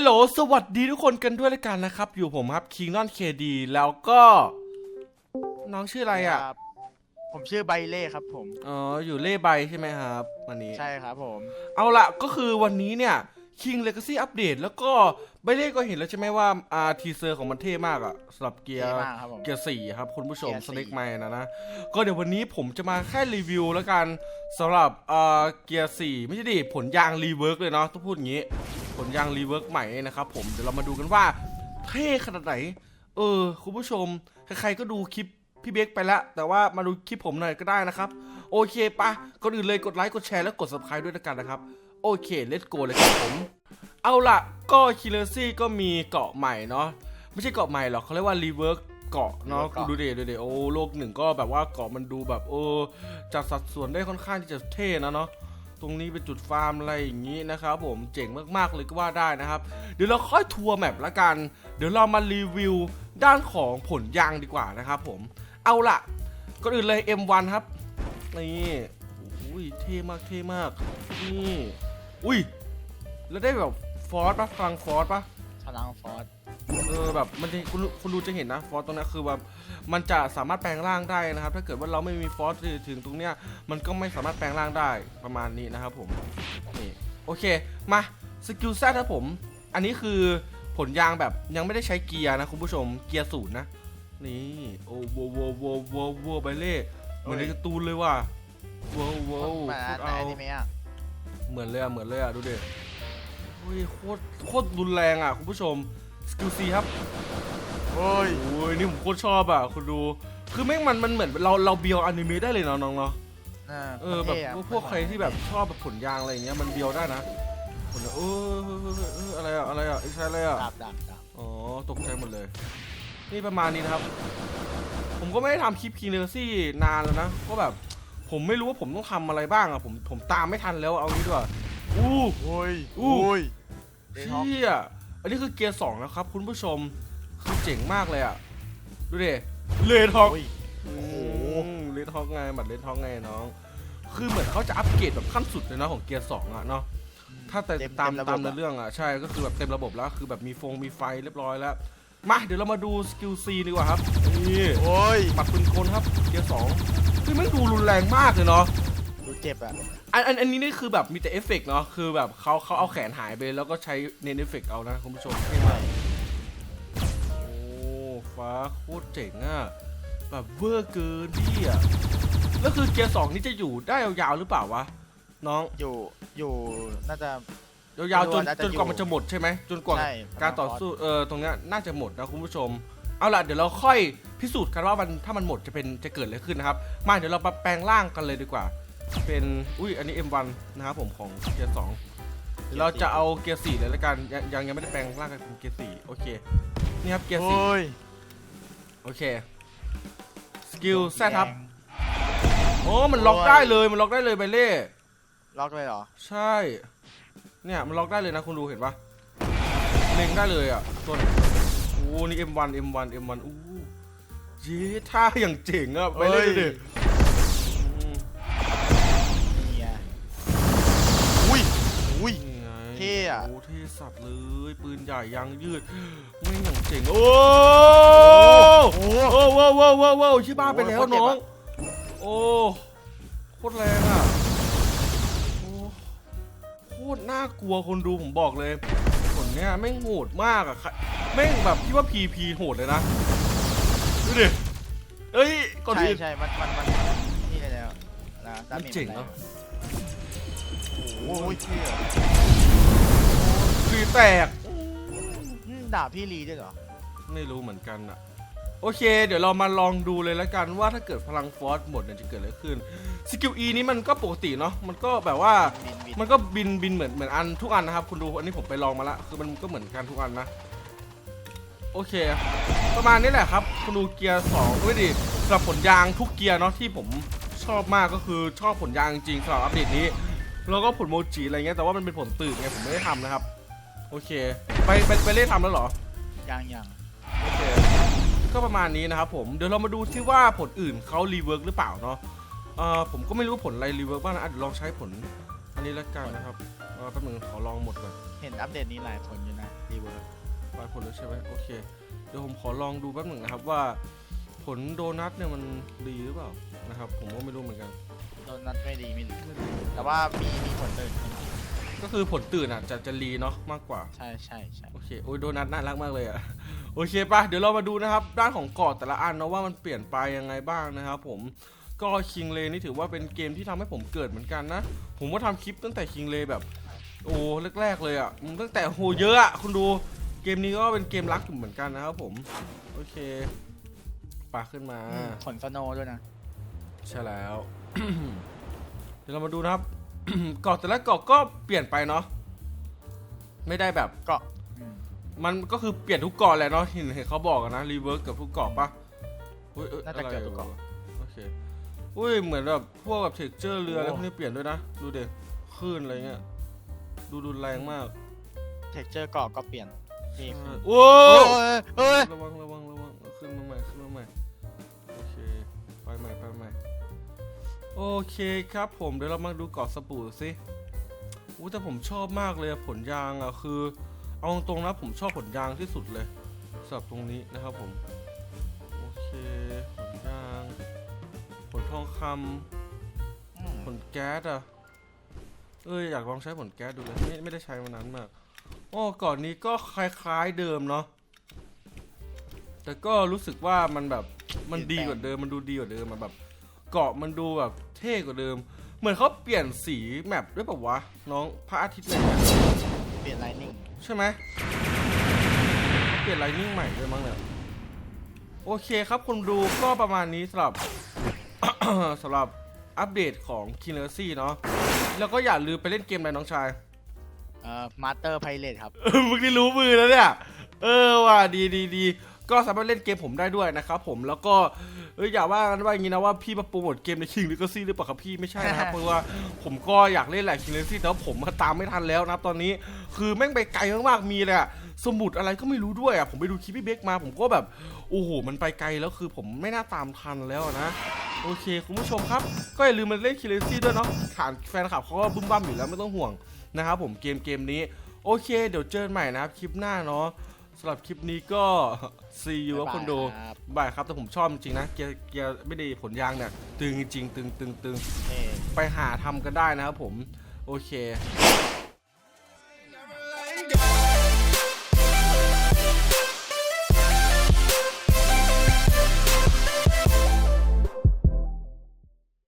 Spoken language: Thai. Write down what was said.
ลโหลสวัสดีทุกคนกันด้วยแล้วกันนะครับ อยู่ผมครับคิงนอนเคดีแล้วก็ น้องชื่ออะไรอะครับผมชื่อไบเล่ครับผม อ๋ออยู่เล่ใบใช่ไหมครับวันนี้ ใช่ครับผม เอาละก็คือวันนี้เนี่ย King Legacy อัปเดตแล้วก็ใบเล่ก็เห็นแล้วใช่ไหมว่าอ่าทีเซอร์ของมันเท่มากอะสำหรับเกียเท่ร์มากครับผมเกียร์สี่ครับ คุณผู้ชมเกียร์สสี่ เน็กไมนะนะ ก็เดี๋ยววันนี้ผมจะมาแค่รีวิวแล้วกันสำหรับอ่าเกียร์สี่ไม่ใช่ดิผลยางรีเวิร์กเลยเนาะต้องพูดอย่างนี้ ผลยางรีเวิร์กใหม่นะครับผมเดี๋ยวเรามาดูกันว่าเท่ขนาดไหน เออ คุณผู้ชม ใครๆก็ดูคลิปพี่เบคไปแล้ว แต่ว่ามาดูคลิปผมหน่อยก็ได้นะครับ โอเคปะก่อนอื่นเลยกดไลค์กดแชร์แล้วกด subscribe ด้วยแล้วกันนะครับ โอเค let's go เลยครับผม เอาล่ะ ก็คิเลซี่ก็มีเกาะใหม่เนาะไม่ใช่เกาะใหม่หรอกเขาเรียกว่ารีเวิร์กเกาะเนาะ rework เกาะดูเดดูเดโอ้โลกหนึ่งก็แบบว่าเกาะมันดูแบบเออจัดสัดส่วนได้ค่อนข้างที่จะเท่นะเนาะ ตรงนี้เป็นจุดฟาร์มอะไรอย่างนี้นะครับผมเจ๋งมากๆเลยก็ว่าได้นะครับ เดี๋ยวเราค่อยทัวร์แมปละกัน เดี๋ยวเรามารีวิวด้านของผลยางดีกว่านะครับผมเอาล่ะก่อนอื่นเลย M1 ครับนี่อุ้ยเท่มากเท่มากนี่อุ้ยแล้วได้แบบฟอสปะฟังฟอสปะพลังฟอร์ส เออแบบมันจะคุณคุณดูจะเห็นนะฟอสตรงนี้คือแบบมันจะสามารถแปลงร่างได้นะครับ ถ้าเกิดว่าเราไม่มีฟอสถึงตรงเนี้ยมันก็ไม่สามารถแปลงร่างได้ประมาณนี้นะครับผมนี่โอเคมาสกิลแซครับผม อันนี้คือผลยางแบบยังไม่ได้ใช้เกียร์นะคุณผู้ชมเกียร์ศูนย์นะนี่โอ้โวโวโวโวโวไปเล่เหมือนในการ์ตูนเลยว่ะโวโวมาโคตรไหนเอาอนิเมะอะเหมือนเลยอะเหมือนเลยอะดูดิเฮ้ยโคตรโคตรรุนแรงอะคุณผู้ชม สกิลซีครับโอ้ยโอ้ยนี่ผมโคตรชอบอะคุณดู คือแม่งมันมันเหมือนเราเราเบียวอนิเมะได้เลยเนาะน้องเนาะเออแบบพวกพวกใครที่แบบชอบแบบผลยางอะไรอย่างเงี้ยมันเบียวได้นะผลเออเออเออเออเอออะไรอะอะไรอะไอ้ใช่อะไรอะดับดับดับอ๋อตกใจหมดเลย นี่ประมาณนี้นะครับ ผมก็ไม่ได้ทำคลิปคีเนอร์ซี่นานแล้วนะเพราะแบบผมไม่รู้ว่าผมต้องทำอะไรบ้างอะผมผมตามไม่ทันแล้วเอางี้ดีกว่าอู้โอ้ยอู้โอ้ยเชี่ย อันนี้คือเกียร์สองนะครับ คุณผู้ชมคือเจ๋งมากเลยอะดูดิเลทอกโอ้ยเลทอกไงบัตรเลทอกไงน้อง คือเหมือนเขาจะอัปเกรดแบบขั้นสุดเลยนะของเกียร์สองอะเนาะถ้าแต่เต็มตามเต็มระบบตามในอะเรื่องอะใช่ก็คือแบบเต็มระบบแล้วคือแบบมีฟงมีไฟเรียบร้อยแล้วมาเดี๋ยวเรามาดูสกิลซีดีกว่าครับนี่โอ้ยปัดปืนกลครับเกียร์สองคือไม่งดูรุนแรงมากเลยเนาะดู เจ็บอะอันอันอันนี้นี่คือแบบมีแต่เอฟเฟกต์เนาะคือแบบเขาเขาเอาแขนหายไปแล้วก็ใช้เน้นเอฟเฟกต์เอานะคุณผู้ชมเท่มากโอ้ฟ้าโคตรเจ๋งอะแบบเวอร์เกินพี่อะแล้วคือเกียร์สองนี่จะอยู่ได้ยาวๆหรือเปล่าวะน้องอยู่อยู่น่าจะ ยาวๆจนไม่รู้ว่าน่าจะจนกว่าอยู่มันจะหมดใช่ไหมจนกว่าใช่การต่อสู้เออตรงเนี้ยน่าจะหมดนะคุณผู้ชม เอาล่ะเดี๋ยวเราค่อยพิสูจน์กันว่ามันถ้ามันหมดจะเป็นจะเกิดอะไรขึ้นนะครับ มาเดี๋ยวเรามาแปลงร่างกันเลยดีกว่า เป็นอุ้ยอันนี้ M1 นะครับผมของเกียร์สองเดี๋ยวเราจะเอาเกียร์สี่เลยละกันยังยังยังไม่ได้แปลงร่างกันเป็นเกียร์สี่โอเคนี่ครับเกียร์สี่โอ้ยโอเคสกิลแซครับโอ้มันล็อกได้เลยมันล็อกได้เลยไปเล่ล็อกเลยเหรอใช่ เนี่ยมันล็อกได้เลยนะคุณดูเห็นปะเล็งได้เลยอะตัวไหนโอ้นี่ M1 M1 M1 อู้เย้ท่าอย่างเจ๋งอะไปเลยดิ อุ้ย นี่ไงเท่อะ โอ้เท่สัตว์เลย ปืนใหญ่ยางยืด ไม่งอย่างเจ๋ง โอ้โอ้โอ้โว้โว้โว้โว้ชิบ้าไปแล้วโอ้โหโคตรเจ็บน้องอะโอ้โคตรแรงอะโอ้โคตรน่ากลัวคนดูผมบอกเลยผลเนี้ยแม่งโหดมากอะใครแม่งแบบคิดว่าพีพีโหดเลยนะดูดิเอ้ยก่อนใช่อื่น ใช่มันมันมันนี่เลยแล้วนะดามันมจเจ๋งเนอะ โอ้ยเท่อะคือแตกอืมด่าพี่ลีด้วยเหรอ ไม่รู้เหมือนกันอะโอเค เดี๋ยวเรามาลองดูเลยแล้วกันว่าถ้าเกิดพลังฟอสหมดเนี่ยจะเกิดอะไรขึ้นสกิล E นี้มันก็ปกติเนาะมันก็แบบว่าบินบิน มันก็บินบินเหมือนเหมือนอันทุกอันนะครับ คุณดูอันนี้ผมไปลองมาละคือมันก็เหมือนกันทุกอันนะ โอเค ประมาณนี้แหละครับ คุณดูเกียร์สองด้วยดิสำหรับผลยางทุกเกียร์เนาะที่ผมชอบมากก็คือชอบผลยางจริงๆสำหรับอัปเดตนี้ แล้วก็ผลโมจิอะไรเงี้ยแต่ว่ามันเป็นผลตื่นไงผมไม่ได้ทำนะครับ โอเค ไปไปไปเล่นทำแล้วเหรอยังยังโอเคก็ประมาณนี้นะครับผมเดี๋ยวเรามาดูซิว่าผลอื่นเขารีเวิร์กหรือเปล่าเนาะเอ่อผมก็ไม่รู้ว่าผลอะไรรีเวิร์กบ้างนะอะเดี๋ยวลองใช้ผลอันนี้แล้วกันนะครับเออแป๊บนึงขอลองหมดก่อนเห็นอัปเดตนี้หลายคนอยู่นะรีเวิร์กปลายผลแล้วใช่ไหมโอเค เดี๋ยวผมขอลองดูแป๊บหนึ่งนะครับว่า ผลโดนัทเนี่ยมันดีหรือเปล่านะครับ ผมก็ไม่รู้เหมือนกัน โดนนัดไม่ดีไม่ดีแต่ว่ามีมีผลตื่นก็คือผลตื่นอะจะจะรีเนาะมากกว่า ใช่ใช่ใช่โอเคโอ้ยโดนัทน่ารักมากเลยอะ โอเคปะเดี๋ยวเรามาดูนะครับ ด้านของเกาะแต่ละอันเนาะว่ามันเปลี่ยนไปยังไงบ้างนะครับผมก็คิงเลนี่ถือว่าเป็นเกมที่ทำให้ผมเกิดเหมือนกันนะ ผมก็ทำคลิปตั้งแต่คิงเลแบบ โอ้แรกๆเลยอะตั้งแต่โหเยอะอะคุณดูเกมนี้ก็เป็นเกมรักอยู่เหมือนกันนะครับผม โอเค ปาขึ้นมาผลสโนว์ด้วยนะ ใช่แล้ว เดี๋ยวเรามาดูนะครับ เกาะแต่ละเกาะก็เปลี่ยนไปเนาะไม่ได้แบบก็อืมมันก็คือเปลี่ยนทุกเกาะแหละเนาะเห็นเห็นเขาบอกกันนะรีเวิร์สกับทุกเกาะปะอุ๊ยอ้ยน่าจะเกิดทุกเกาะอะไรวโอเคอุ้ยเหมือนแบบพวกแบบเท็กเจอร์เรืออะไรพวกนี้เปลี่ยนด้วยนะดูเด็คลื่นอะไรเงี้ยดูรุนแรงมากเท็กเจอร์เกาะก็เปลี่ยนที่โอ้โอ้ยเอ้ยระวังระวัง โอเคครับผมเดี๋ยวเรามาดูเกาะสปูสิอู้แต่ผมชอบมากเลยผลยางอะคือ เอาตรงๆนะผมชอบผลยางที่สุดเลยสำหรับตรงนี้นะครับผม โอเค ผลยาง ผลทองคำผลแก๊สอะ เอ้ยอยากลองใช้ผลแก๊สดูเลยไม่ไม่ได้ใช้มานานมากโอ้ก่อนนี้ก็คล้าย ๆเดิมเนาะแต่ก็รู้สึกว่ามันแบบมันดีกว่าเดิมมันดูดีกว่าเดิมมันแบบ เกาะมันดูแบบเท่กว่าเดิม เหมือนเขาเปลี่ยนสีแมปด้วยเปล่าวะ น้องพระอาทิตย์อะไรเนี่ยเปลี่ยนไลนิ่งใช่ไหมเปลี่ยนไลนิ่งใหม่ด้วยมั้งเนี่ยโอเคครับคนดูก็ประมาณนี้สำหรับสำหรับอัปเดตของ k i n g l e r c y เนาะแล้วก็อย่าลืมไปเล่นเกมอะไรน้องชาย เอ่อมาสเตอร์ไพเรตครับเออมึงนี่รู้มือแล้วเนี่ย เออว่ะดีดีดี ก็สามารถเล่นเกมผมได้ด้วยนะครับผมแล้วก็เอยอย่าว่ากันว่าอย่างนี้นะว่าพี่มาโปรโมทเกมในคิงหรือก็ซี่หรือเปล่าครับพี่ไม่ใช่นะครับ เพราะว่าผมก็อยากเล่นแหละคิงเลซี่แต่ว่าผมมาตามไม่ทันแล้วนะครับตอนนี้คือแม่งไปไกลมากๆมีเลยอะสมุดอะไรก็ไม่รู้ด้วยอะผมไปดูคลิปพี่เบคมา ผมก็แบบโอ้โหมันไปไกลแล้วคือผมไม่น่าตามทันแล้วนะโอเค คุณผู้ชมครับ ก็อย่าลืมมาเล่นคิเลซี่ด้วยเนาะฐานแฟนคลับเขาก็บึ้มบ้ามอยู่แล้วไม่ต้องห่วงนะครับผมเกมเกมนี้ โอเค เดี๋ยวเจอกันใหม่นะครับคลิปหน้าเนาะ สำหรับคลิปนี้ก็ see you ครับคนดูครับบายครับแต่ผมชอบจริงๆนะ เกียร์เกียร์ไม่ได้ผลยางเนี่ย ตึงจริงๆตึงตึงตึงเท่ไปหาทำกันได้นะครับผม โอเค